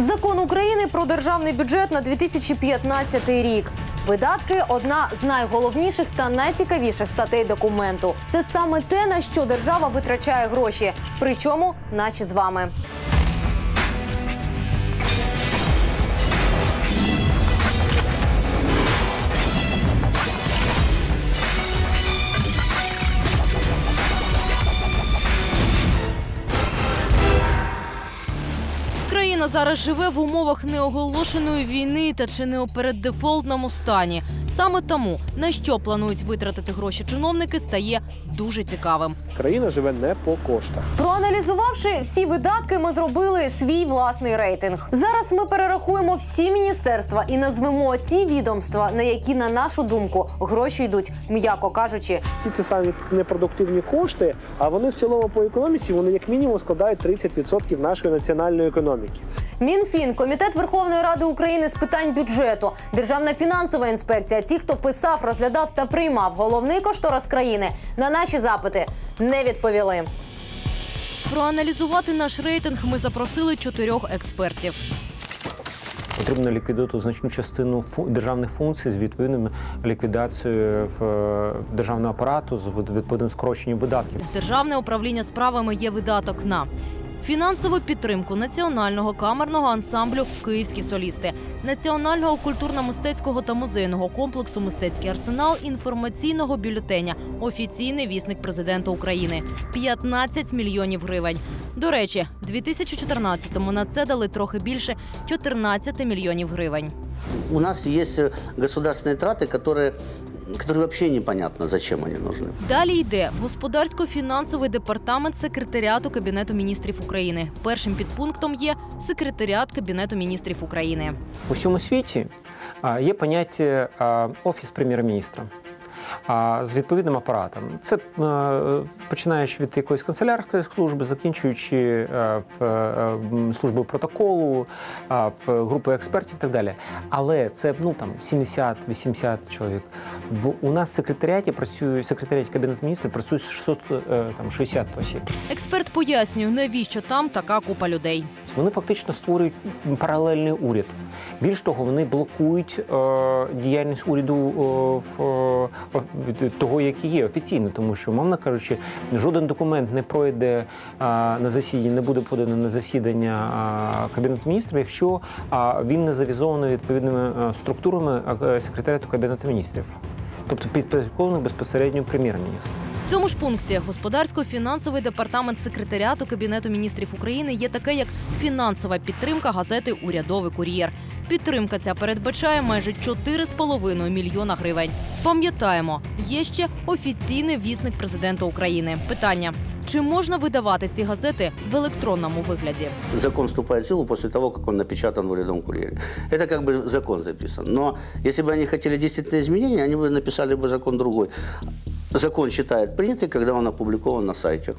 Закон України про державний бюджет на 2015 рік. Видатки одна з найголовніших та найцікавіших статей документу. Це саме те, на що держава витрачає гроші. Причому наші з вами. Зараз живе в умовах неоголошеної війни та чи не у переддефолтному стані. Саме тому на що планують витратити гроші чиновники, стає дуже цікавим. Країна живе не по коштах. Проаналізувавши всі видатки, ми зробили свій власний рейтинг. Зараз ми перерахуємо всі міністерства і назвемо ті відомства, на які, на нашу думку, гроші йдуть, м'яко кажучи, Ці це самі непродуктивні кошти, а вони в цілому по економіці вони як мінімум складають 30% нашої національної економіки. Мінфін, комітет Верховної Ради України з питань бюджету, Державна фінансова інспекція. Ті, хто писав, розглядав та приймав головний кошторис країни, на наші запити не відповіли. Проаналізувати наш рейтинг ми запросили чотирьох експертів. Потрібно ліквідувати значну частину державних функцій з відповідною ліквідацією в е, державного апарату з відповідним скороченням видатків. Державне управління справами є видаток на фінансову підтримку національного камерного ансамблю Київські солісти, національного культурно-мистецького та музейного комплексу Мистецький арсенал інформаційного бюлетеня Офіційний вісник президента України 15 мільйонів гривень. До речі, в 2014-му на це дали трохи більше 14 мільйонів гривень. У нас есть э, государственные траты, которые, которые вообще непонятно, зачем они нужны. Далі йде господарсько-фінансовий департамент секретаріату Кабінету міністрів України. Першим підпунктом є секретаріат Кабінету міністрів України. У всьому світі є поняття офіс прем'єр-міністра. З відповідним апаратом. Це е, починаючи від якоїсь канцелярської служби, закінчуючи е, в е, службою протоколу, групи експертів і так далі. Але це ну там 70-80 чоловік. В у нас в секретаріаті працює секретаріаті кабінету міністрів працює 600, е, там 60 осіб. Експерт пояснює, навіщо там така купа людей. Вони фактично створюють паралельний уряд. Більш того, вони блокують е, діяльність уряду е, в, того, який є офіційно, тому що, мовно кажучи, жоден документ не пройде е, на засіданні, не буде подано на засідання е, кабінету міністрів, якщо е, він не завізований відповідними структурами е, секретаріату кабінету міністрів, тобто підпорядкований безпосередньо прем'єр-міністру. В цьому ж пункті господарсько-фінансовий департамент секретаріату Кабінету міністрів України є таке, як фінансова підтримка газети Урядовий кур'єр. Підтримка ця передбачає майже 4,5 мільйона гривень. Пам'ятаємо, є ще офіційний вісник президента України. Питання: чи можна видавати ці газети в електронному вигляді? Закон вступает в силу после того, как он напечатан в урядовом курьере. Это как бы закон записан. Но если бы они хотели действительно изменения, они бы написали бы закон другой. Закон считает принятый, когда он опубликован на сайте.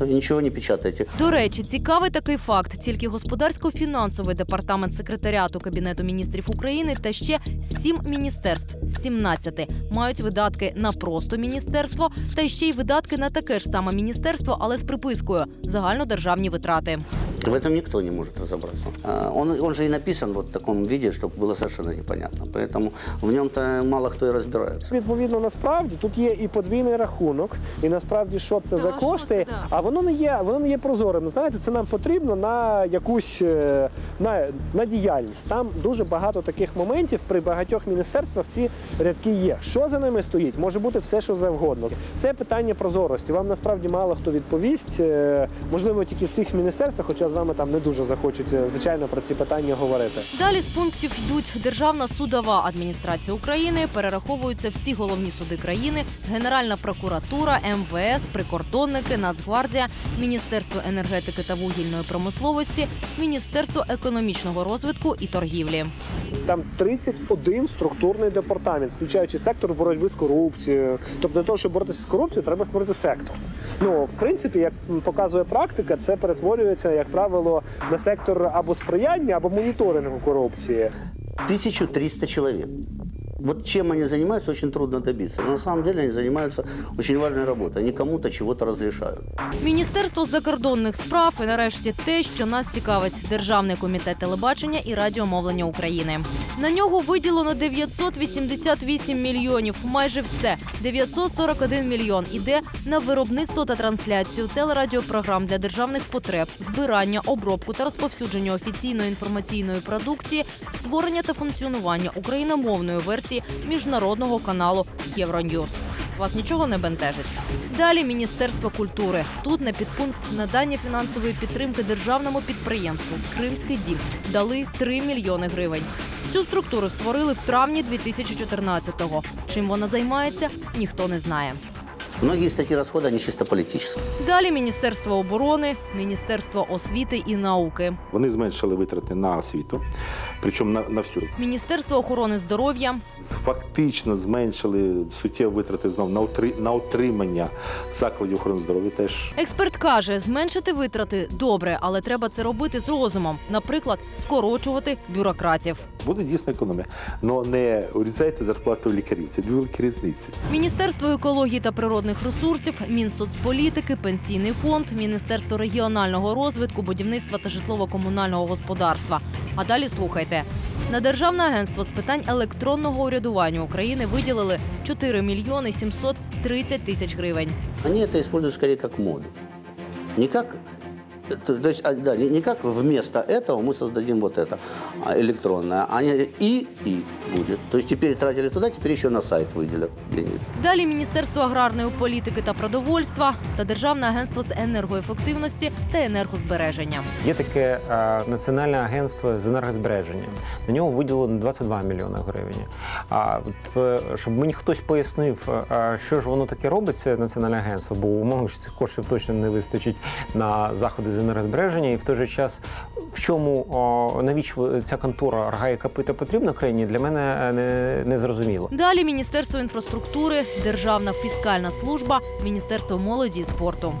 Ничего не печатайте. До речі, цікавий такий факт: тільки господарсько-фінансовий департамент секретаріату Кабінету міністрів України та ще сім міністерств з 17 мають видатки на просто міністерство та ще й видатки на таке ж саме міністерство, але з припискою загальнодержавні витрати. В этом никто не может разобраться. А, Он, он же и написан вот в таком виде, чтобы было совершенно непонятно. Поэтому в нем-то мало кто и разбирается. Відповідно, насправді тут є і подвійний рахунок, і насправді що це за кошти, а воно не є, воно не є прозорим. Знаєте, це нам потрібно на якусь е, на, на діяльність. Там дуже багато таких моментів при багатьох міністерствах ці рядки є. Що за ними стоїть? Може бути все, що завгодно. Це питання прозорості. Вам насправді мало хто відповість. Е, Можливо, тільки в цих міністерствах, хоча з вами там не дуже захочуть е, звичайно про ці питання говорити. Далі з пунктів йдуть Державна судова адміністрація України, перераховуються всі головні суди країни, Генеральна прокуратура, МВС, прикордонники, Нацгвардія, Міністерство енергетики та вугільної промисловості, Міністерство економічного розвитку і торгівлі. Там 31 структурний департамент, включаючи сектор боротьби з корупцією. Тобто, для того, щоб боротися з корупцією, треба створити сектор. Ну, в принципі, як показує практика, це перетворюється, як правило, на сектор або сприяння, або моніторингу корупції. 1300 человек. Вот чем они занимаются, очень трудно добиться. Но на самом деле они занимаются очень важной работой. Они кому-то чего-то разрешают. Міністерство закордонних справ і нарешті те, що нас цікавить Державний комітет телебачення і радіомовлення України. На нього виділено 988 мільйонів. Майже все 941 мільйон іде на виробництво та трансляцію телерадіопрограм для державних потреб, збирання, обробку та розповсюдження офіційної інформаційної продукції, створення та функціонування україномовної версії міжнародного каналу Євроньюз. Вас нічого не бентежить. Далі Міністерство культури. Тут на підпункт надання фінансової підтримки державному підприємству Кримський дім дали 3 мільйони гривень. Цю структуру створили в травні 2014-го. Чим вона займається, ніхто не знає. Многие статьи расхода, они чисто политические. Далі Міністерство оборони, Міністерство освіти і науки, Вони зменшили витрати на освіту, причому на, на всю. Міністерство охорони здоров'я, З- Фактично зменшили суттєво витрати знов на, утри, на утримання закладів охорони здоров'я. Теж Експерт каже, зменшити витрати добре, але треба це робити з розумом. Наприклад, скорочувати бюрократів. Буде дійсно економія. Але не урізайте зарплату лікарів. Це дві великі різниці. Міністерство екології та природних ресурсів, Мінсоцполітики, Пенсійний фонд, Міністерство регіонального розвитку, будівництва та житлово-комунального господарства. А далі слухайте. На Державне агентство з питань електронного урядування України виділили 4 мільйони 730 тисяч гривень. Они это используют скорее как моду. Не как то, то есть, а, да, не, не как вместо этого мы создадим вот это а, электронное, а не и и будет. То есть теперь тратили туда, теперь еще на сайт выделят денег. Далі Міністерство аграрної політики та продовольства та Державне агентство з енергоефективності та енергозбереження. Є таке е, національне агентство з енергозбереження. На нього виділено 22 мільйони гривень. А от, е, щоб мені хтось пояснив, е, що ж воно таке робить, це національне агентство, бо умовно що цих коштів точно не вистачить на заходи з енергозбереження, і в той же час в чому о, навіщо ця контора ргає копита потрібна країні, для мене е, не, не зрозуміло. Далі Міністерство інфраструктури, Державна фіскальна служба, Міністерство молоді і спорту.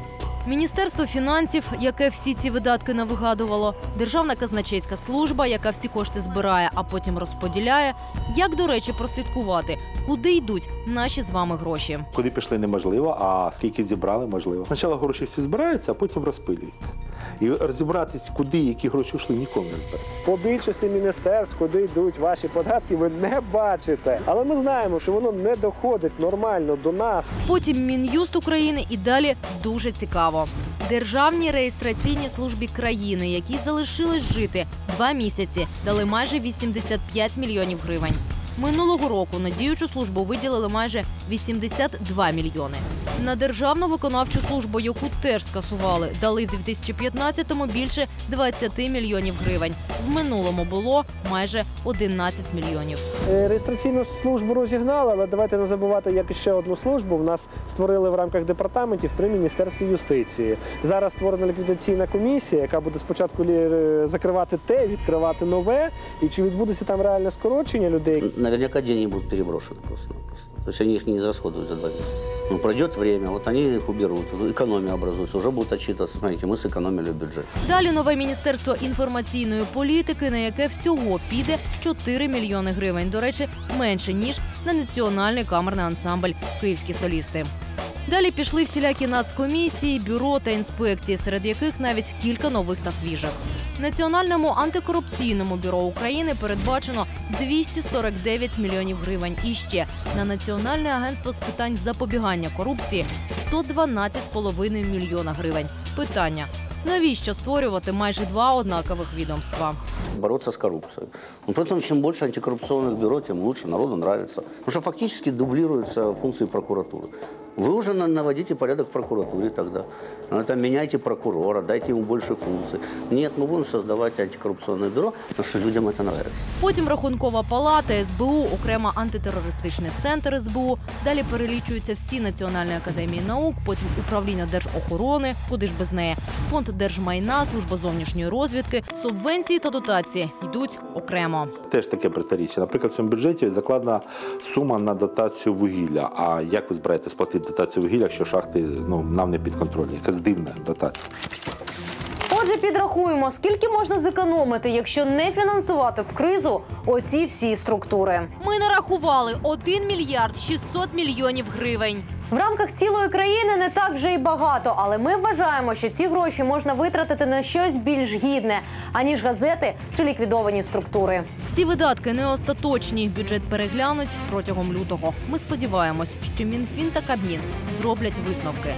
Міністерство фінансів, яке всі ці видатки навигадувало, Державна казначейська служба, яка всі кошти збирає, а потім розподіляє. Як, до речі, прослідкувати, куди йдуть наші з вами гроші? Куди пішли неможливо, а скільки зібрали, можливо. Спочатку гроші всі збираються, а потім розпилюються. І розібратись, куди які гроші йшли, нікому не збирається. По більшості міністерств, куди йдуть ваші податки, ви не бачите. Але ми знаємо, що воно не доходить нормально до нас. Потім Мін'юст України і далі дуже цікаво. Державній реєстраційній службі країни, якій залишилось жити два місяці, дали майже 85 мільйонів гривень. Минулого року на діючу службу виділили майже 82 мільйони. На державну виконавчу службу, яку теж скасували, дали в 2015-му більше 20 мільйонів гривень. В минулому було майже 11 мільйонів. Е, Реєстраційну службу розігнали, але давайте не забувати, як і ще одну службу в нас створили в рамках департаментів при міністерстві юстиції. Зараз створена ліквідаційна комісія, яка буде спочатку лі- закривати те, відкривати нове. І чи відбудеться там реальне скорочення людей? Наверняка деньги будут переброшены просто-напросто. То есть они их не израсходуют за два месяца. Ну, пройдет время, вот они их уберут, экономия образуется, уже будут отчитываться, смотрите, мы сэкономили бюджет. Далі нове міністерство інформаційної політики, на яке всього піде 4 мільйони гривень. До речі, менше ніж на національний камерний ансамбль Київські солісти. Далі пішли всілякі нацкомісії, бюро та інспекції, серед яких навіть кілька нових та свіжих. Національному антикорупційному бюро України передбачено 249 мільйонів гривень. І ще на Національне агентство з питань запобігання корупції 112,5 мільйона гривень. Питання: навіщо створювати майже два однакових відомства? Бороться с коррупцией. Ну, поэтому чем больше антикоррупционных бюро, тем лучше, народу нравится. Потому что фактически дублируются функции прокуратуры. Вы уже на- наводите порядок в прокуратуре тогда. Ну, Там меняйте прокурора, дайте ему больше функций. Нет, мы будем создавать антикоррупционное бюро, потому что людям это нравится. Потім рахункова палата, СБУ, окремо антитерористичний центр СБУ. Далі перелічуються всі національні академії наук, потім управління держохорони, куди ж без неї, фонд держмайна, служба зовнішньої розвідки, субвенції та дотації йдуть окремо. Теж таке протиріччя. Наприклад, в цьому бюджеті закладена сума на дотацію вугілля. А як ви збираєте сплатити Дотацію вугілля, якщо шахти ну, нам не підконтрольні? Якась дивна дотація. Підрахуємо, скільки можна зекономити, якщо не фінансувати в кризу оці всі структури. Ми нарахували 1 мільярд 600 мільйонів гривень. В рамках цілої країни не так вже й багато, але ми вважаємо, що ці гроші можна витратити на щось більш гідне, аніж газети чи ліквідовані структури. Ці видатки не остаточні. Бюджет переглянуть протягом лютого. Ми сподіваємось, що Мінфін та Кабмін зроблять висновки.